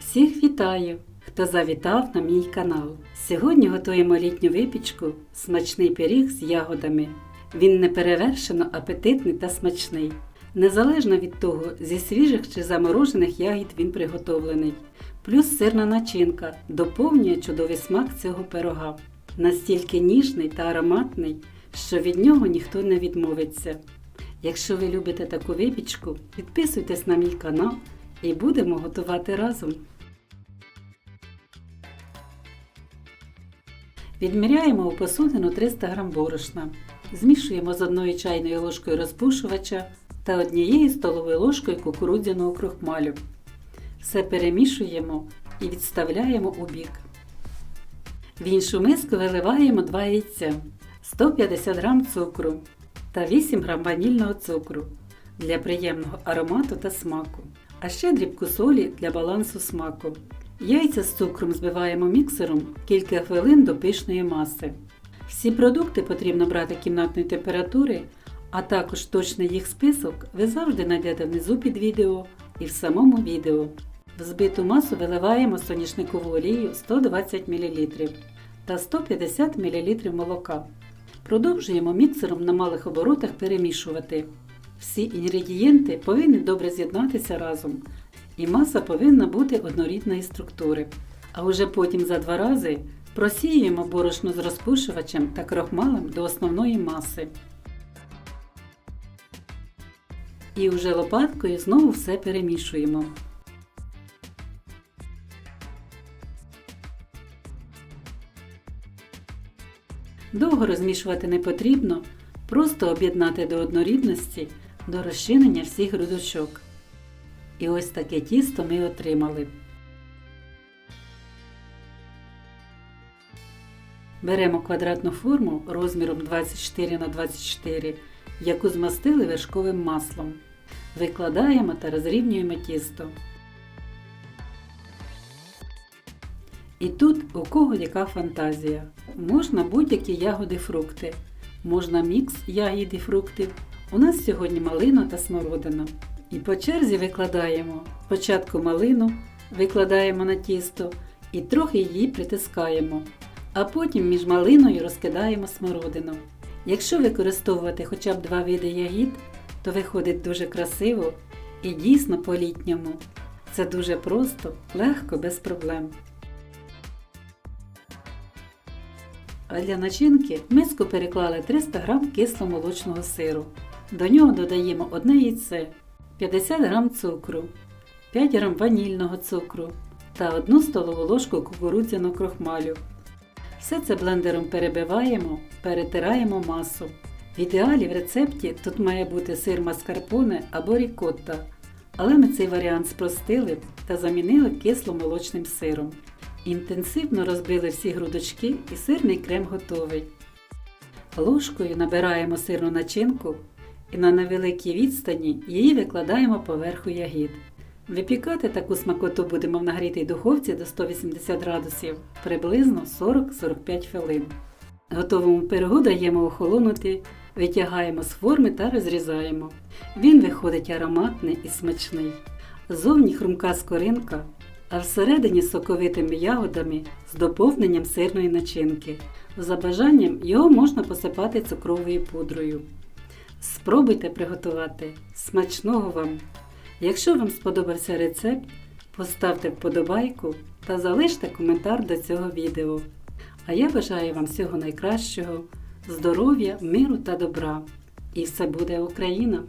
Всіх вітаю, хто завітав на мій канал. Сьогодні готуємо літню випічку, смачний пиріг з ягодами. Він неперевершено апетитний та смачний. Незалежно від того, зі свіжих чи заморожених ягід він приготовлений. Плюс сирна начинка доповнює чудовий смак цього пирога. Настільки ніжний та ароматний, що від нього ніхто не відмовиться. Якщо ви любите таку випічку, підписуйтесь на мій канал і будемо готувати разом. Відміряємо у посудину 300 г борошна. Змішуємо з одною чайною ложкою розпушувача та однією столовою ложкою кукурудзяного крохмалю. Все перемішуємо і відставляємо у бік. В іншу миску виливаємо 2 яйця, 150 г цукру та 8 г ванільного цукру для приємного аромату та смаку, а ще дрібку солі для балансу смаку. Яйця з цукром збиваємо міксером кілька хвилин до пишної маси. Всі продукти потрібно брати кімнатної температури, а також точний їх список ви завжди знайдете внизу під відео і в самому відео. В збиту масу виливаємо соняшникову олію 120 мл та 150 мл молока. Продовжуємо міксером на малих оборотах перемішувати. Всі інгредієнти повинні добре з'єднатися разом, і маса повинна бути однорідної структури. А уже потім за два рази просіюємо борошно з розпушувачем та крохмалем до основної маси. І вже лопаткою знову все перемішуємо. Довго розмішувати не потрібно, просто об'єднати до однорідності до розчинення всіх грудочок. І ось таке тісто ми отримали. Беремо квадратну форму розміром 24 на 24, яку змастили вершковим маслом. Викладаємо та розрівнюємо тісто. І тут у кого яка фантазія. Можна будь-які ягоди фрукти. Можна мікс ягід і фруктів. У нас сьогодні малина та смородина. І по черзі викладаємо спочатку малину, викладаємо на тісто і трохи її притискаємо. А потім між малиною розкидаємо смородину. Якщо використовувати хоча б два види ягід, то виходить дуже красиво і дійсно по-літньому. Це дуже просто, легко, без проблем. А для начинки в миску переклали 300 г кисломолочного сиру. До нього додаємо одне яйце, 50 г цукру, 5 г ванільного цукру та 1 столову ложку кукурудзяного крохмалю. Все це блендером перебиваємо, перетираємо масу. В ідеалі в рецепті тут має бути сир маскарпоне або рікотта, але ми цей варіант спростили та замінили кисломолочним сиром. Інтенсивно розбили всі грудочки і сирний крем готовий. Ложкою набираємо сирну начинку і на невеликій відстані її викладаємо поверху ягід. Випікати таку смакоту будемо в нагрітій духовці до 180 градусів приблизно 40-45 хвилин. Готовому пирогу даємо охолонути, витягаємо з форми та розрізаємо. Він виходить ароматний і смачний. Зовні хрумка скоринка, а всередині соковитими ягодами з доповненням сирної начинки. За бажанням його можна посипати цукровою пудрою. Спробуйте приготувати. Смачного вам! Якщо вам сподобався рецепт, поставте вподобайку та залиште коментар до цього відео. А я бажаю вам всього найкращого, здоров'я, миру та добра. І все буде Україна!